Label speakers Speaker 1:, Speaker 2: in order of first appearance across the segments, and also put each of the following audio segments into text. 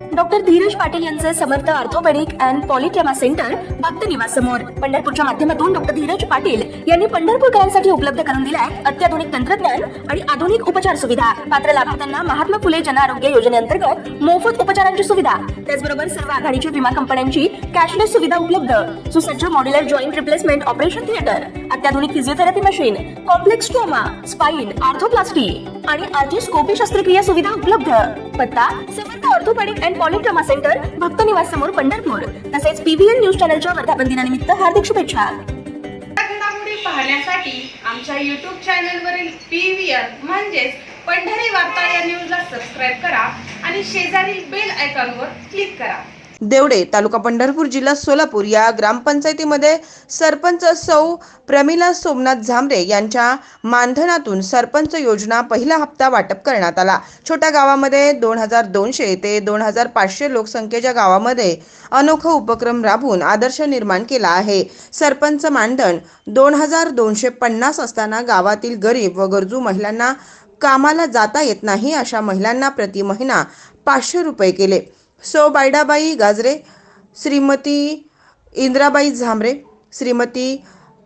Speaker 1: Doctor Dheeraj Patil यांचं Samarth orthopaedic and polytrauma centre Bhakta Niwas समोर पंढरपूरच्या माध्यमातून डॉक्टर धीरज पाटील यांनी पंढरपूरकरांसाठी उपलब्ध करून दिलाय अत्याधुनिक तंत्रज्ञान आणि आधुनिक उपचार सुविधा. पात्र लाभार्थ्यांना महात्मा फुले जन आरोग्य योजनेअंतर्गत मोफत उपचारांची सुविधा. त्याचबरोबर सर्व आघाडीच्या विमा कंपन्यांची कॅशलेस सुविधा उपलब्ध. सुसज्ज modular joint replacement operation theatre अत्याधुनिक physiotherapy machine complex trauma spine arthroplasty आणि आर्थोस्कोपी शस्त्रक्रिया सुविधा उपलब्ध. पत्ता Samarth orthopaedic and polytrauma centre Bhakta Niwas समोर पंढरपूर तसेच पीव्हीएन न्यूज चॅनलच्या वर्धापन दिनानिमित्त हार्दिक शुभेच्छा.
Speaker 2: घडामोडी पाहण्यासाठी आमच्या यूट्यूब चॅनलवरील पी म्हणजेच पंढरी वार्ता या न्यूजला सबस्क्राईब करा आणि शेजारील बेल आयकॉनवर क्लिक करा.
Speaker 3: देवडे तालुका पंढरपूर जिल्हा सोलापूर या ग्रामपंचायतीमध्ये सरपंच सौ प्रमिला सोमनाथ झांबरे यांच्या मानधनातून सरपंच योजना पहिला हप्ता वाटप करण्यात आला. छोट्या गावामध्ये दोन हजार दोनशे ते दोन हजार पाचशे लोकसंख्येच्या गावामध्ये अनोखा उपक्रम राबवून आदर्श निर्माण केला आहे. सरपंच मानधन दोन हजार दोनशे पन्नास असताना गावातील गरीब व गरजू महिलांना कामाला जाता येत नाही अशा महिलांना प्रति महिना पाचशे रुपये केले. सौ बायडाबाई गाजरे श्रीमती इंद्राबाई झांबरे श्रीमती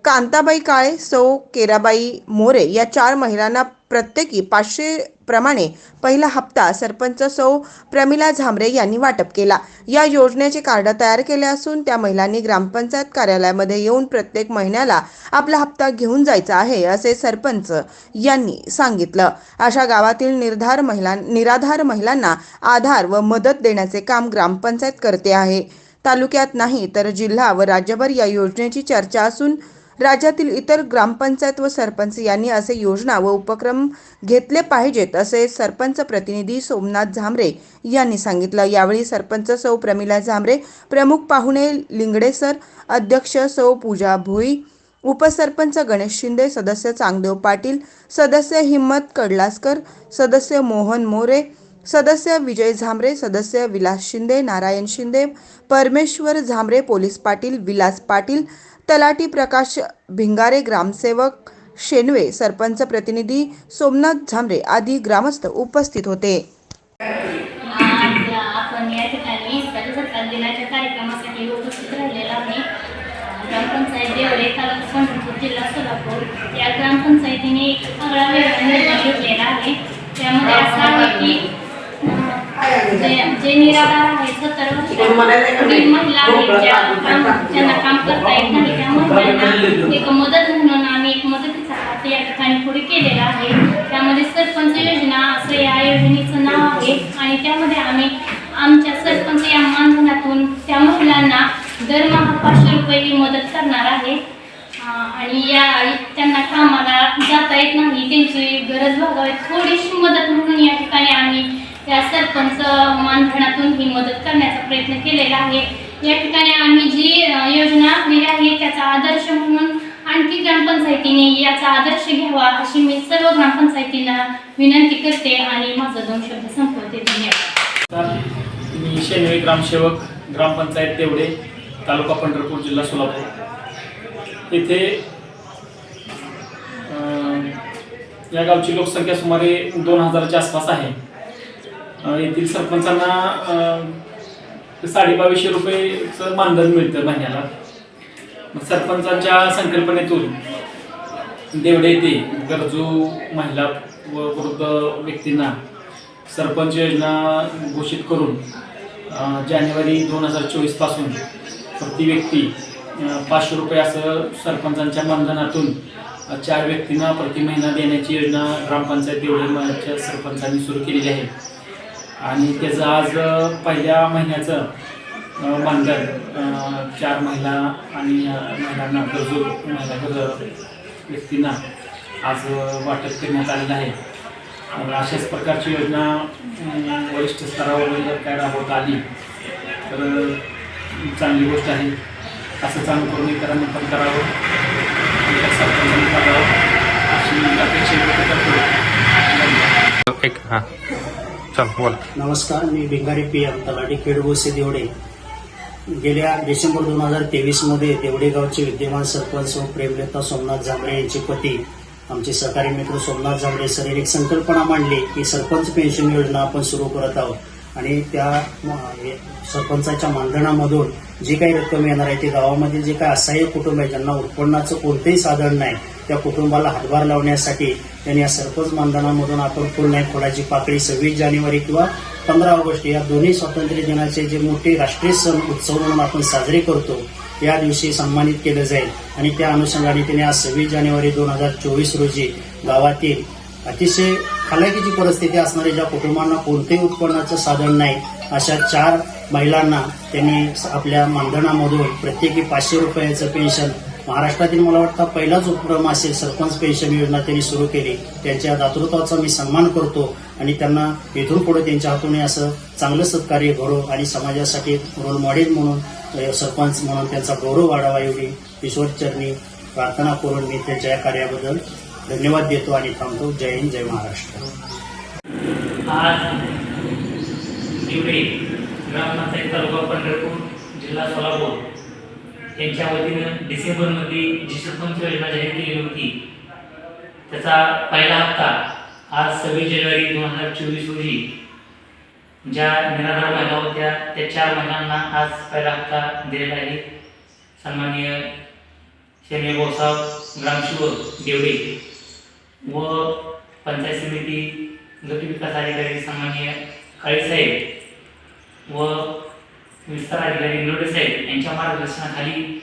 Speaker 3: कांताबाई काळे सौ केराबाई मोरे या चार महिलांना प्रत्येकी पाचशे प्रमाणे पहिला हप्ता सरपंच सौ प्रमिला झांबरे यांनी वाटप केला. या योजनेचे कार्ड तयार केले असून त्या महिलांनी ग्रामपंचायत कार्यालयामध्ये येऊन प्रत्येक महिन्याला आपला हप्ता घेऊन जायचा आहे असे सरपंच यांनी सांगितलं. अशा गावातील निर्धार महिलां निराधार महिलांना आधार व मदत देण्याचे काम ग्रामपंचायत करते आहे. तालुक्यात नाही तर जिल्हा व राज्यभर या योजनेची चर्चा असून राज्यातील इतर ग्रामपंचायत व सरपंच यांनी असे योजना व उपक्रम घेतले पाहिजेत असे सरपंच प्रतिनिधी सोमनाथ झांबरे यांनी सांगितलं. यावेळी सरपंच सौ प्रमिला झांबरे प्रमुख पाहुणे लिंगडे सर अध्यक्ष सौ पूजा भोई उपसरपंच गणेश शिंदे सदस्य चांगदेव पाटील सदस्य हिम्मत कडलासकर सदस्य मोहन मोरे सदस्य विजय झांबरे सदस्य विलास शिंदे नारायण शिंदे परमेश्वर झांबरे पोलीस पाटील विलास पाटील तलाटी प्रकाश भिंगारे ग्रामसेवक शेनवे सरपंच प्रतिनिधी सोमनाथ झांबरे आदी ग्रामस्थ उपस्थित होते.
Speaker 4: आपण या ठिकाणी प्रजासत्ताक दिनाच्या कार्यक्रमासाठी उपस्थित आहे ग्रामपंचायत देवरे तालुका पंढरपूर जिल्हा सोलापूर. या ग्रामपंचायतीने एक सगळा वेगळा निर्णय घेतलेला आहे. त्यामध्ये असं आहे की जे निराधार सत्तर महिला आहेत ज्या काम ज्यांना काम करता येत नाही त्या महिलांना एक मदत म्हणून आम्ही एक मदतीचा हात या ठिकाणी पुढे केलेला आहे. त्यामध्ये सरपंच योजना असं या योजनेचं नाव आहे. आणि त्यामध्ये आम्ही आमच्या सरपंच या मानधनातून त्या महिलांना दरमहा पाचशे रुपये ही मदत करणार आहे. आणि या त्यांना कामाला जाता येत नाही त्यांची गरज भागावी. थोडीशी मदत म्हणून या ठिकाणी आम्ही त्या सरपंच मानधनातून ही मदत करण्याचा प्रयत्न केलेला आहे. या ठिकाणी आम्ही जी योजना आखलेली आहे त्याचा आदर्श म्हणून आणखी ग्रामपंचायतीने याचा आदर्श घ्यावा अशी मी सर्व ग्रामपंचायतींना विनंती करते आणि माझं दोन शब्द संपवते. धन्यवाद.
Speaker 5: मी शेनवे ग्रामसेवक ग्रामपंचायत तेवढे तालुका पंढरपूर जिल्हा सोलापूर. येथे या गावची लोकसंख्या सुमारे दोन हजाराच्या आसपास आहे. येथील सरपंचांना साडेबावीसशे रुपयेचं मानधन मिळतं महिन्याला मग सरपंचांच्या संकल्पनेतून देवडे येथे गरजू महिला व वृद्ध व्यक्तींना सरपंच योजना घोषित करून जानेवारी दोन हजार चोवीसपासून प्रति व्यक्ती पाचशे रुपये असं सरपंचांच्या मानधनातून चार व्यक्तींना प्रति महिना देण्याची योजना ग्रामपंचायत देवळीच्या सरपंचांनी सुरू केलेली आहे. आणि त्याचं आज पहिल्या महिन्याचं मानधन चार महिला आणि महिलांना गरजू महिला व्यक्तींना आज वाटप करण्यात आलेलं आहे. अशाच प्रकारची योजना वरिष्ठ स्तरावर जर काय राबवत आली तर चांगली गोष्ट आहे. असं चालू करून इतरांनी पण करावं. सरकारने करावं. अशी अपेक्षा व्यक्त करतो.
Speaker 6: एक हां.
Speaker 7: नमस्कार मी भिंगारी पी एम तलाठी खेडगोसे देवडे. गेल्या डिसेंबर दोन हजार तेवीसमध्ये देवडे गावचे विद्यमान सरपंच व प्रेमलता सोमनाथ झांबरे यांचे पती आमचे सहकारी मित्र सोमनाथ झांबरे सर एक संकल्पना मांडली की सरपंच पेन्शन योजना आपण सुरू करत आहोत. आणि त्या सरपंचाच्या मानधनामधून जी काही रक्कम येणार आहे ती गावामधील जे काही असहाय्य कुटुंब आहे ज्यांना उत्पन्नाचं कोणतंही साधन नाही त्या कुटुंबाला हातभार लावण्यासाठी त्यांनी या सरपंच मानधनामधून आपण फुल नाही फुलाची पाकळी सव्वीस जानेवारी किंवा पंधरा ऑगस्ट या दोन्ही स्वातंत्र्य दिनाचे जे मोठे राष्ट्रीय सण उत्सव म्हणून आपण साजरे करतो या दिवशी सन्मानित केलं जाईल. आणि त्या अनुषंगाने त्यांनी आज सव्वीस जानेवारी दोन हजार चोवीस रोजी गावातील अतिशय खालाकीची परिस्थिती असणाऱ्या ज्या कुटुंबांना कोणतेही उत्पन्नाचं साधन नाही अशा चार महिलांना त्यांनी आपल्या मानधनामधून प्रत्येकी पाचशे रुपयाचं पेन्शन महाराष्ट्रातील मला वाटतं पहिलाच उपक्रम असेल सरपंच पेन्शन योजना त्यांनी सुरू केली. त्यांच्या दातृत्वाचा मी सन्मान करतो आणि त्यांना इथून पुढे त्यांच्या हातून असं चांगलं सत्कार्य घडो आणि समाजासाठी रोल मॉडेल म्हणून सरपंच म्हणून त्यांचा गौरव वाढावा एवढी ईश्वरचरणी प्रार्थना करून मी त्यांच्या या कार्याबद्दल धन्यवाद देतो आणि थांबतो. जय हिंद जय महाराष्ट्र.
Speaker 8: आज ग्रामपंचायत तालुका पंढरपूर जिल्हा सोलापूर यांच्या वतीनं डिसेंबरमध्ये जी सरपंच योजना जाहीर केली होती त्याचा पहिला हप्ता आज सव्वीस जानेवारी दोन हजार चोवीस रोजी ज्या निराधार महिला होत्या त्या चार महिलांना आज पहिला हप्ता दिलेला आहे. सन्माननीय शेने भाऊसाहेब ग्रामशिवक देवडे व पंचायत समिती गट विकास अधिकारी सन्माननीय काळीसाहेब व विस्तार अधिकारी लोटे साहेब यांच्या मार्गदर्शनाखाली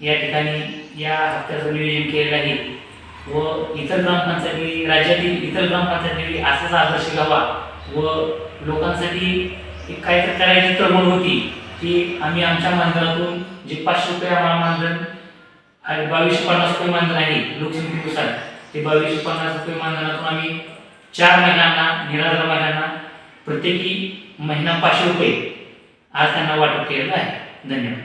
Speaker 8: या ठिकाणी या हप्त्याचं नियोजन केलेलं आहे. व इतर ग्रामपंचायती राज्यातील इतर ग्रामपंचायती असाच आदर्श घ्यावा व लोकांसाठी एक काहीतरी करायची तळमळ होती की आम्ही आमच्या मानधनातून जे पाचशे रुपये आम्हाला मानधन आणि बावीसशे पन्नास रुपये मानधन आहे लोकसंख्येनुसार ते बावीसशे पन्नास रुपये मानधनातून आम्ही चार महिलांना निराधार महिलांना प्रत्येकी महिना पाचशे रुपये आज त्यांना वाटप केलेलं आहे. धन्यवाद.